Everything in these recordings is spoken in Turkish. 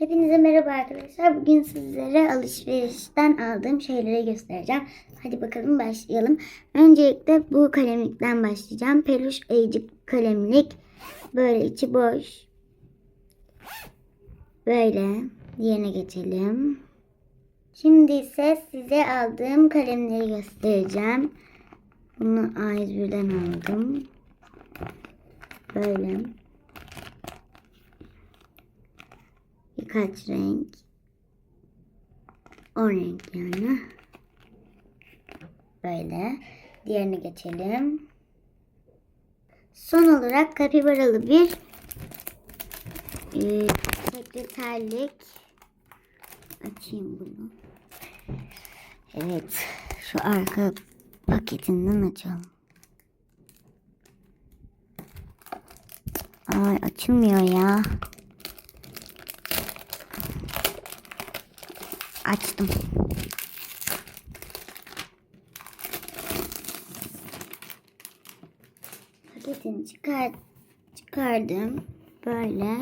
Hepinize merhaba arkadaşlar. Bugün sizlere alışverişten aldığım şeyleri göstereceğim. Hadi bakalım başlayalım. Öncelikle bu kalemlikten başlayacağım. Peluş ayıcık kalemlik. Böyle içi boş. Böyle. Diğerine geçelim. Şimdi ise size aldığım kalemleri göstereceğim. Bunu A101'den aldım. Böyle. Birkaç renk. O renk yani. Böyle. Diğerine geçelim. Son olarak kapibaralı bir e, sekreterlik. Açayım bunu. Evet. Şu arka paketinden açalım. Ay açılmıyor ya. Açtım. Paketini çıkar çıkardım. Böyle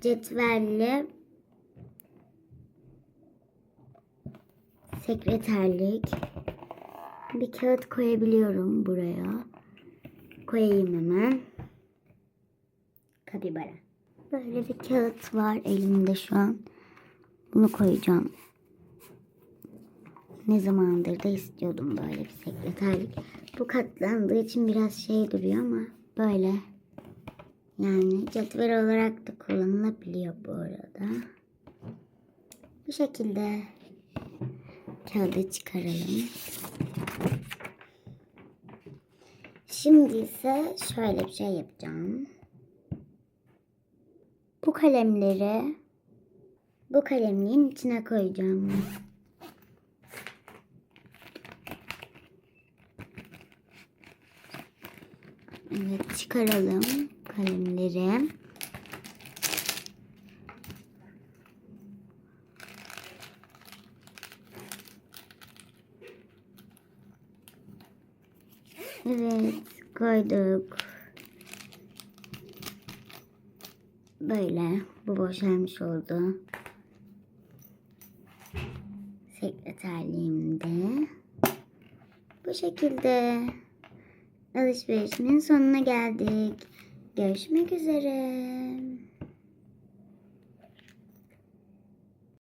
cetvelle sekreterlik bir kağıt koyabiliyorum buraya. Koyayım hemen. Kapibara. Böyle bir kağıt var elimde şu an. Bunu koyacağım. Ne zamandır da istiyordum böyle bir sekreterlik. Bu katlandığı için biraz şey duruyor ama böyle. Yani cetvel olarak da kullanılabiliyor bu arada. Bu şekilde kağıdı çıkaralım. Şimdi ise şöyle bir şey yapacağım. Bu kalemleri bu kalemliğin içine koyacağım. Evet çıkaralım kalemleri. Evet koyduk. Böyle bu boşalmış oldu. Sekreterliğimde. Bu şekilde alışverişimin sonuna geldik. Görüşmek üzere.